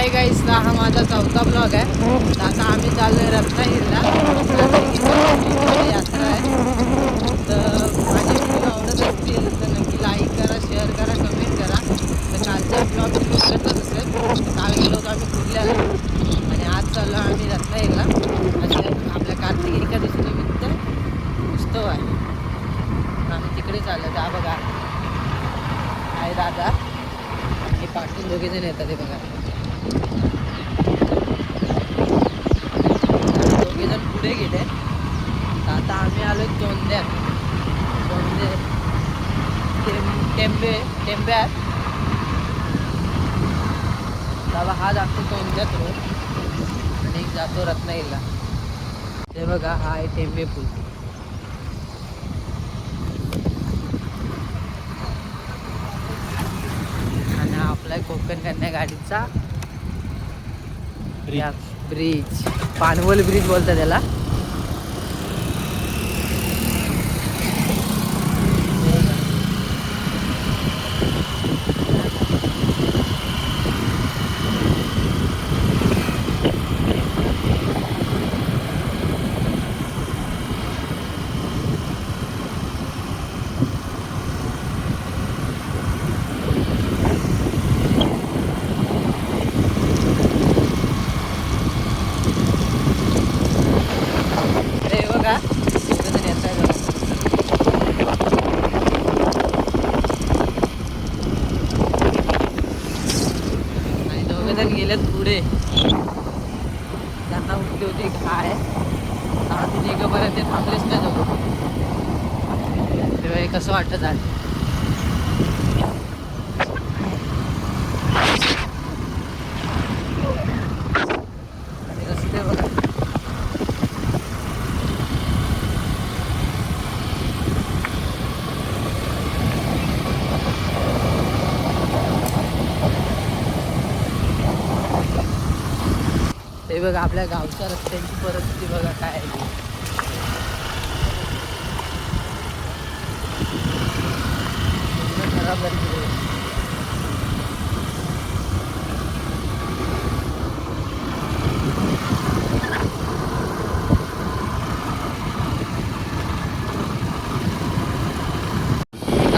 Hi guys हा माझा चौथा ब्लॉग आहे. तर आता आम्ही चाललोय रत्नागिरीला यात्रा आहे. तर माझे व्हिडिओ आवडत असतील तर नक्की लाईक करा शेअर करा कमेंट करा. तर कालच्या ब्लॉग तुम्ही असेल काल गेलो आम्ही कुर्ल्याला आणि आज चाललो आम्ही रत्नागिरीला आणि आपल्या कार्तिक एकादशी निमित्त उत्सव आहे. आम्ही तिकडे चाललो. जा बघा. आहे दादा. हे पाठवून दोघे जण येतात हे बघा. दोघेजण पुढे गेले. आता आम्ही आलो चोंद्यात चोंदे टेंबे टेंब्यात बाबा हा जातो चोंद्यात रोड. आणि एक जातो रत्नागिरीला. ते बघा हा आहे टेंबे पूल. आणि आपला कोकण कन्या गाडीचा ब्रिज. पानवल ब्रिज बोलतात त्याला हे बघा दोघंजण येत आहे बघा. आणि दोघे जण रे त्यांना उठते होती काय आता ते निघेपर्यंत ते थांबलेच नाही दोघं तेव्हा हे कसं वाटत आहे आणि रस्ते बघा बघा आपल्या गावच्या रस्त्यांची परिस्थिती बघा काय आहे. खराब झाली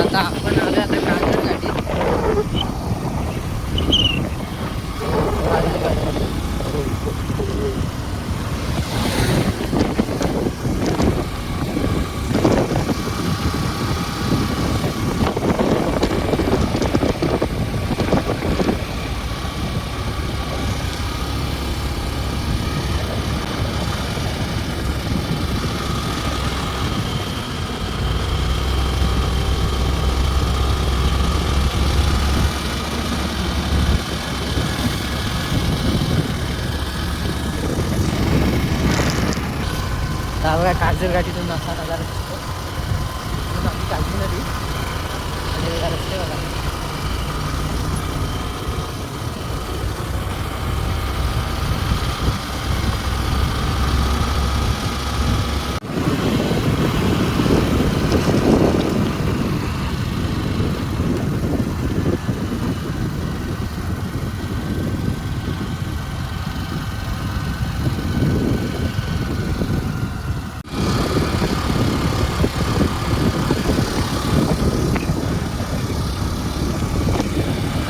आता आपण आलो आता गाडीत हा काजर गाडीतून असा नजारा दिसतो म्हणून आम्ही काळजी नदी आणि रस्ते बघा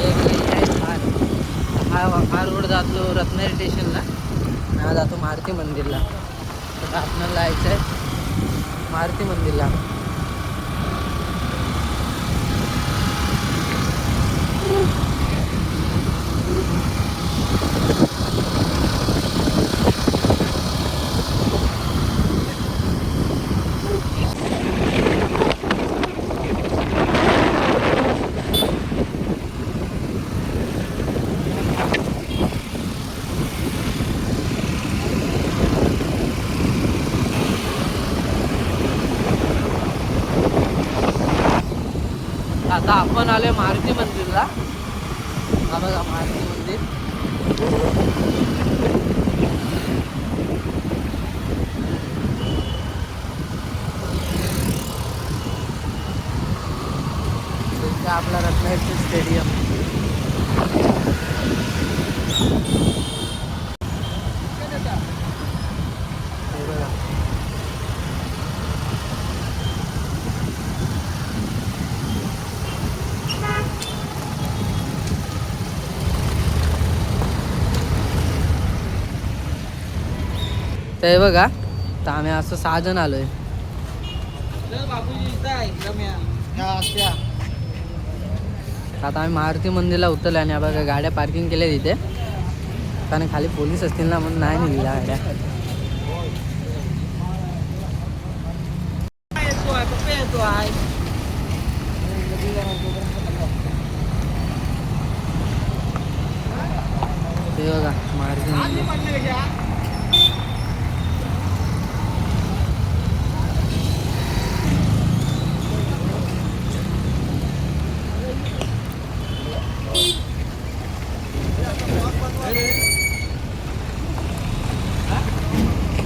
एक lane आहे हा हा हा रोड जातो स्टेशनला आणि हा जातो मारुती मंदिरला. तर आपल्याला जायचं आहे मारुती मंदिरला आता आपण आलोय मारुती मंदिरला. हा बघा मारुती मंदिर. आपला रत्नागिरीचं स्टेडियम तर हे बघा. तर आम्ही असं सहाजण आलो आलोय. आता आम्ही मारुती मंदिरला उतरलो आणि बघा गाड्या पार्किंग केल्या तिथे. कारण खाली पोलीस असतील ना म्हणून नाही निघल्या गाड्या ते बघा मारुती मंदिर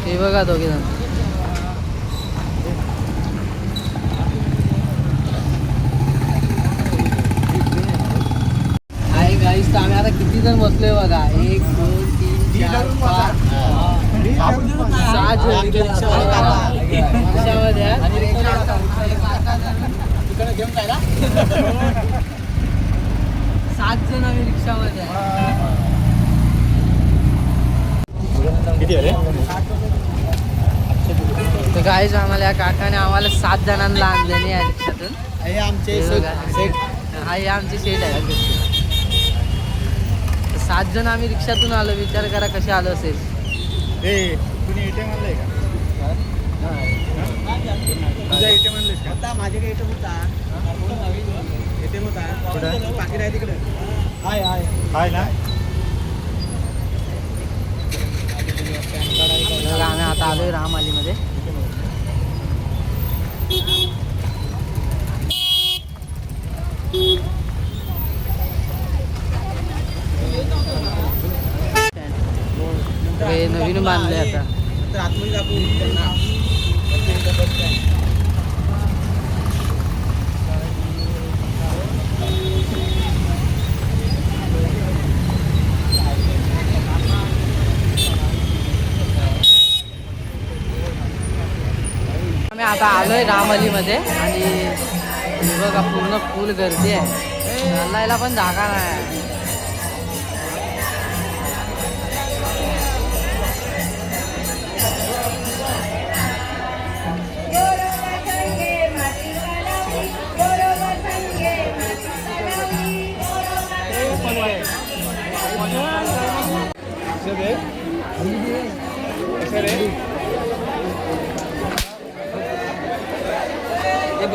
हे बघा दोघे जण. आहे गाईस तर आम्ही आता किती जण बसलोय बघा. एक दोन तीन चार पाच सहा. जण. रिक्षामध्ये सात जण आम्ही रिक्षामध्ये आहे. तर गाईज आम्हाला या काकाने आम्हाला सात जणांना आणलेली आहे रिक्षातून हे आमचे. सेट हा हे आमचे आहे. सात जण आम्ही रिक्षातून आलो. विचार करा कसे आलो असेल. हे तुम्ही एटीएम आणलंय का? तुझा एटीएम आणलंयस का? होता माझ्याकडे एटीएम होता. एटीएम होता. तिकडे. हाय हाय. हाय ना? तर आम्ही आता आलोय राम अलीमध्ये नवीन बांधले आता तर आतमध्ये दाखवू त्यांना आम्ही आता आलोय रामअलीमध्ये आणि बघा पूर्ण फुल गर्दी आहे. चालायला पण जागा नाही.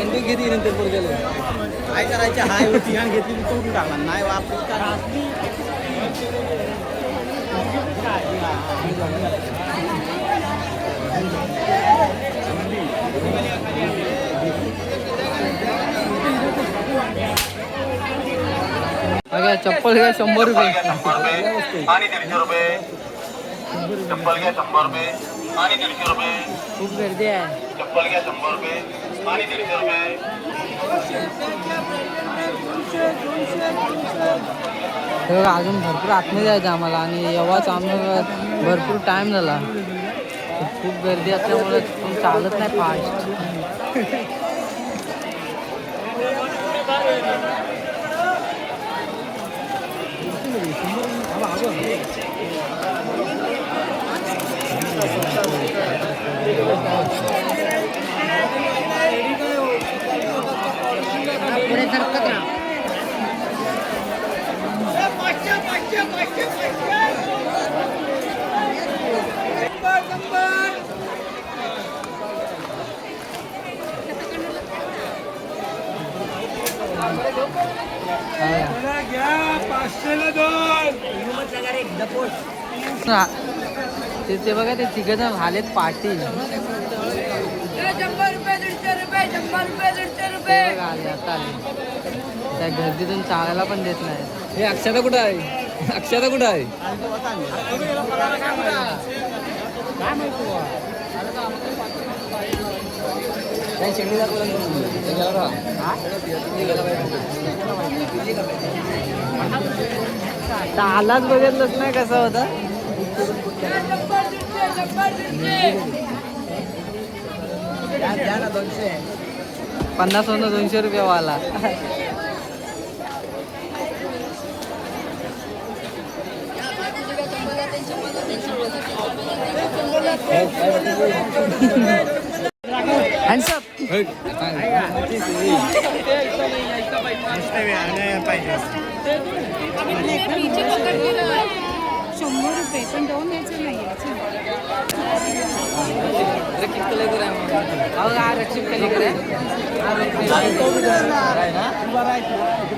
ते बंदूक घेतली नंतर पुढे गेलो. काय करायचं? हाय होती आणि घेतली ती तोडून टाकला नाही वापरली काय? बघा चप्पल घ्या शंभर रुपये. आणि दीडशे रुपये. चप्पल घ्या शंभर रुपये. आणि दीडशे रुपये. खूप गर्दी आहे. चप्पल घ्या शंभर रुपये. अजून भरपूर आतमध्ये जायचं आम्हाला आणि एव्हाच आम्हाला भरपूर टाईम झाला. खूप गर्दी असल्यामुळे चालत नाही फास्ट पुढे सरकत राहा ते बघा ते तिघ जण झालेत पाटील शंभर रुपये दीडशे रुपये शंभर रुपये दीडशे रुपये. त्या गर्दीतून चालायला पण देत नाही. हे अक्षता कुठं आहे? अक्षता कुठं आहे? तर आलाच बघितलंच नाही कसा होता? दोनशे पन्नास होतं दोनशे रुपये वाला. हँडसअप शंभर रुपये पण दोन यायचं नाही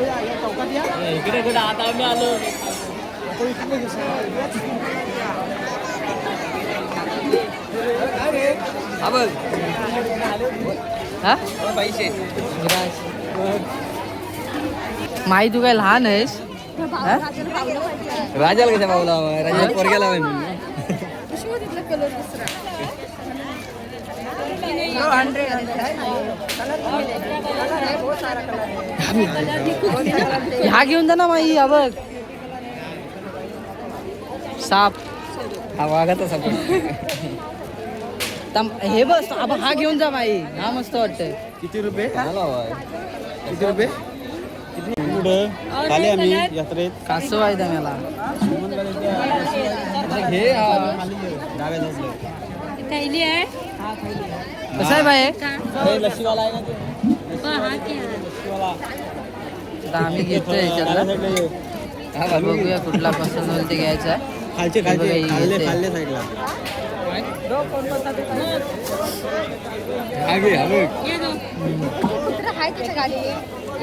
इकडे इकडे आता आम्ही आलो हा बघ हा पैसे माई तू काय लहान आहेस हा? राजाला कशा पावला राजा पोरग्याला कलर दुसरा. ह्या घेऊन जा ना माई हा बघ. साप. हा तम- हे बस अब हा घेऊन जा माई हा मस्त वाटतंय. किती रुपये? किती रुपये? कुठं खाली आम्ही यात्रेत. कासव आहे त्याला हा डाव्या साईडला थैली आहे? कसं आहे बाई? अरे, लस्सीवाला आहे ना ते? आता आम्ही याच्यातलं. हा बघ बघूया कुठला पसंत होईल ते घ्यायचा. आहे. खालचे खालचे खाल्ले येते. खाल्ले साईडला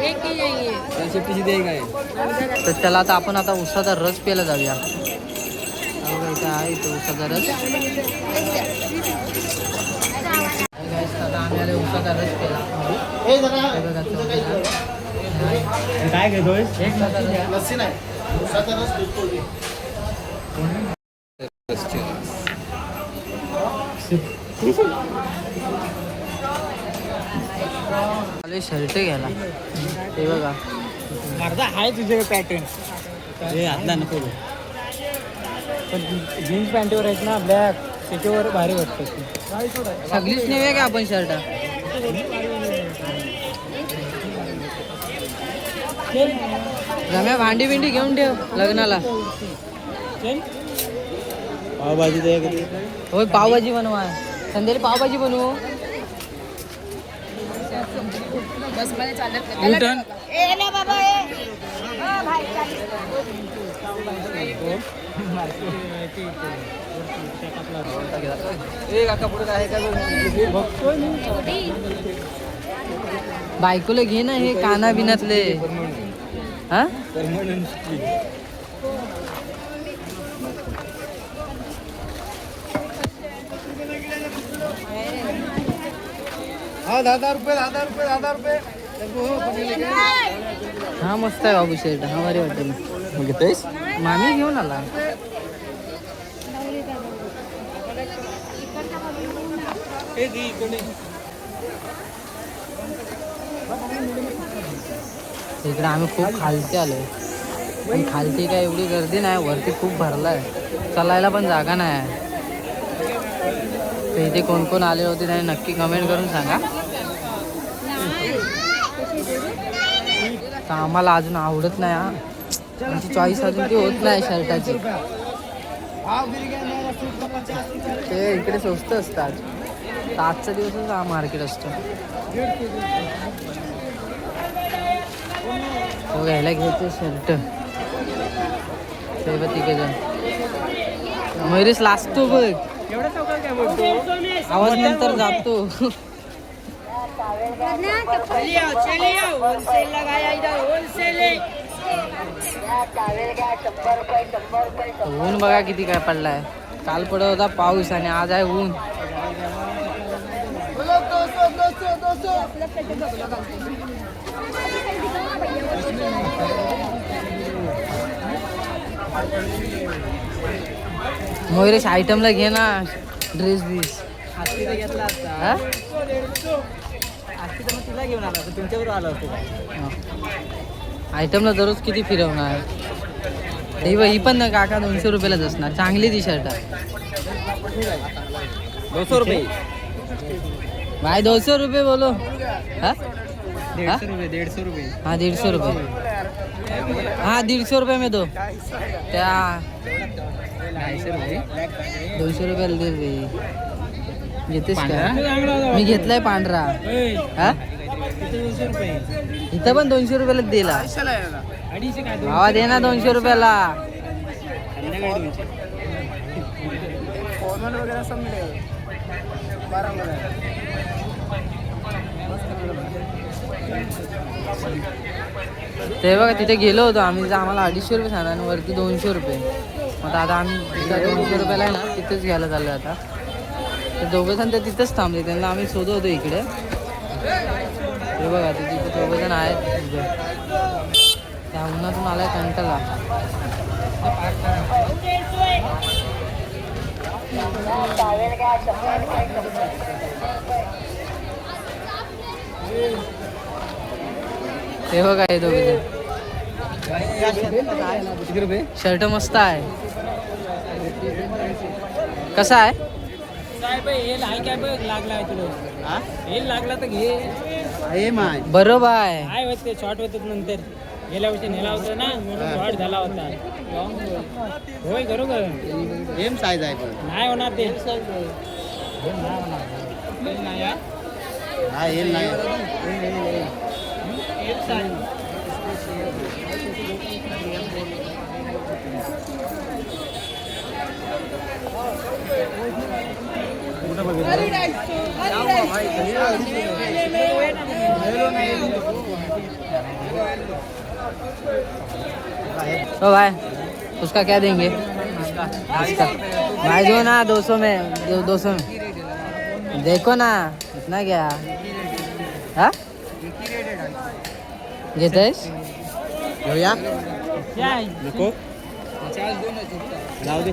हा ही तर त्याला आता आपण आता उसाचा रस प्यायला जाऊया इथं आहे तो उसाचा रस Guys, आता आम्ही आलो उसाचा रस प्यायला हे बघा, तो प्यायला. काय घेतोय. लस्सी नाही उसाचा रस आलोय शर्ट घ्यायला हे बघा. अर्धा आहे तुझे पॅटर्न हे आतला नको पण जीन्स पॅन्टवर आहेत ना ब्लॅक त्याच्यावर भारी वाटतं सगळीच नेऊया का आपण शर्ट? रम्या भांडी बिंडी घेऊन ठेव लग्नाला. पावभाजी होय पावभाजी बनवा. संध्याकाळी पावभाजी बनवू. ए ना बाबा ए हा, भाई चालेल. ए काका पुढे काय आहे का बायकोला घे ना हे काना बिनातले हा हा दहा रुपये दहा रुपये दहा रुपये. हा मस्त आहे बाबू शर्ट हा भारी वाटेल मग. घेतोयस? मामी घेऊन आला. इकडे. आम्ही खूप खालती आलोय पण खालती काय एवढी गर्दी नाही वरती खूप भरलाय. चालायला पण जागा नाही. आहे तर इथे कोण कोण आले होते नाही नक्की कमेंट करून सांगा. तर आम्हाला अजून आवडत नाही हा. आमची चॉईस अजून ती होत नाही शर्टाची. ते इकडे स्वस्त असतात. तर आजचा दिवसच हा मार्केट असतो. तो घ्यायला घ्यायचे शर्ट. ते बघ तिकडे. जण मयुरेश लाजतो बघ. काय बोलतो आवाज नंतर जातो ऊन बघा किती काय पडलाय. काल पडत होता पाऊस आणि आज आहे ऊन. मयुरेश आयटमला घे ना. ड्रेस बीस घेतला असता आज तिथं मग तुला घेऊन आला असता, तुमच्याबरोबर आलो असतो आयटमला दररोज किती फिरवणार? ही बघ, ही पण ना काका दोनशे रुपयालाच असणार. चांगली ती शर्ट दोनशे रुपये. भाई दोनशे रुपये बोलो. हा? दीडशे रुपये रुपये. हा दीडशे रुपये. हाँ डेढ़ सौ रुपये में दो क्या रुपयाला दे घेतेस का? मी घेतलाय पांढरा. हा? इथं पण दोनशे रुपयाला दिला. भावा दे ना दोनशे रुपयाला. ते बघा तिथे गेलो होतो आम्ही. आम्हाला अडीचशे रुपये सांगा आणि वरती दोनशे रुपये. मग आता आम्ही दोनशे रुपयाला आहे ना तिथेच घ्यायला चाललो आता. ते दोघं जण तर तिथंच थांबले त्यांना आम्ही शोधत होतो इकडे. हे बघा ते तिथे दोघं जण आहेत. त्या उन्हातून आलाय कंटाला हे बघा हे दोघे रुपये शर्ट मस्त आहे. कसा आहे? काय बाई हे आहे काय बघ लागला आहे तुला. हे? लागला तर घे. बरोबर आहे. काय होत ते शॉर्ट होतात नंतर. गेल्या वर्षी नेला होता ना म्हणून शॉर्ट झाला होता. होय बरोबर सेम साईज आहे पण. नाही होणार ते. हा येईल नाही ओ भाई उसका क्या देंगे? इसका भाई दो ना दो सौ में दो, दो सौ में। देखो ना इतना क्या? हाँ? घेतोयस घेऊया काय नको जाऊ दे।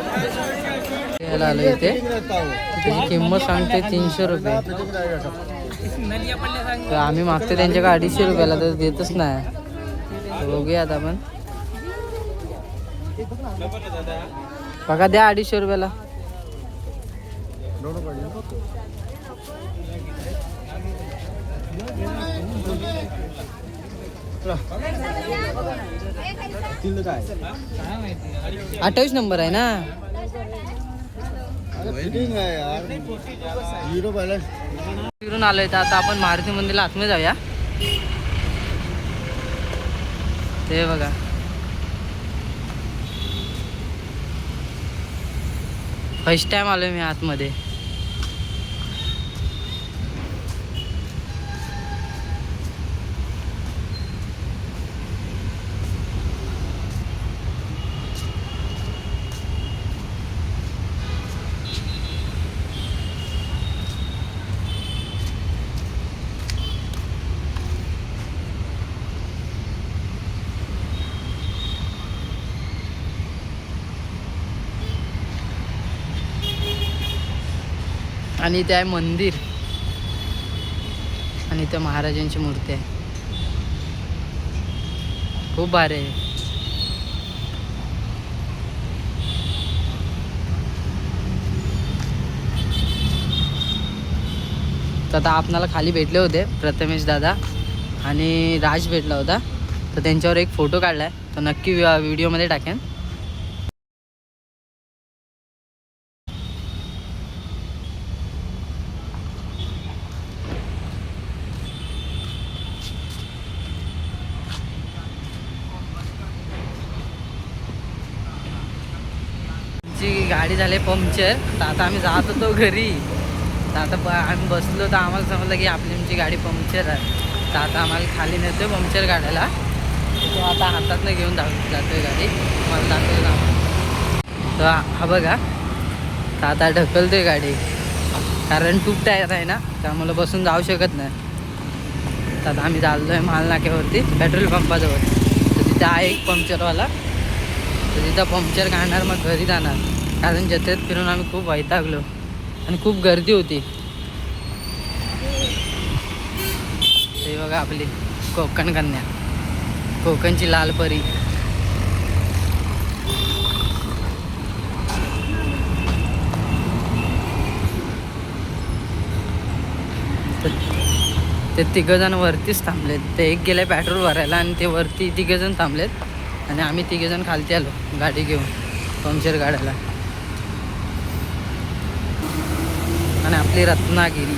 काका ना आलो इथे. त्याची किंमत सांगते तीनशे रुपये. तर आम्ही मागते त्यांच्याकडे अडीचशे रुपयाला तर देतच नाही. बघूया आता आपण. बघा द्या अडीचशे रुपयाला. अठ्ठावीस नंबर आहे ना? फिरून आलोय तर आता आपण मारुती मंदिरला आतमध्ये जाऊया. ते बघा. फर्स्ट टाइम आलोय मी आतमध्ये. आणि ते आहे मंदिर. आणि इथं महाराजांची मूर्ती आहे. खूप भारी आहे. तर आता आपणाला खाली भेटले होते प्रथमेश दादा आणि राज भेटला होता. तर त्यांच्यावर एक फोटो काढला आहे तर नक्की व्हिडिओमध्ये टाकेन. गाडी झाली पंक्चर. तर आता आम्ही जात होतो घरी. तर आता ब आम्ही बसलो तर आम्हाला समजलं की आपली आमची गाडी पंक्चर आहे. तर आता आम्हाला खाली नेतो पंक्चर काढायला. तो आता हातातनं घेऊन जातो जातोय गाडी. मला दाखवतो आम्हाला तर हा- बघा. तर आता ढकलतोय गाडी. कारण टूप टायर आहे ना. त्यामुळे बसून जाऊ शकत नाही. तर आता आम्ही चाललो आहे माल नाक्यावरती पेट्रोल पंपाजवळ. तर तिथं आहे एक पंक्चरवाला. तर तिथं पंक्चर काढणार मग घरी जाणार. कारण जत्रेत फिरून आम्ही खूप वैतागलो आणि खूप गर्दी होती. ते बघा आपली कोकण कन्या. कोकणची लाल परी. ते तिघंजण वरतीच थांबलेत. ते एक गेले पेट्रोल भरायला आणि ते वरती तिघेजण थांबलेत. आणि आम्ही तिघेजण खालती आलो. गाडी घेऊन. पंक्चर काढायला. आणि आपली रत्नागिरी.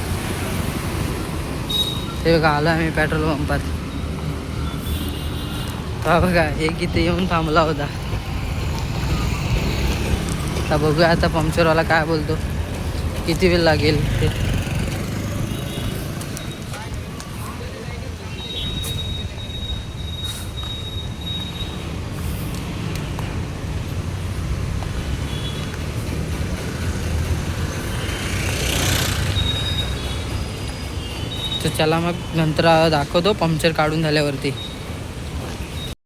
ते बघा आलो आम्ही पेट्रोल पंपात हा बघा एक इथे येऊन थांबला होता. आता बघूया आता पंक्चरवाला काय बोलतो. किती वेळ लागेल ते. चला मग नंतर दाखवतो पंक्चर काढून झाल्यावरती.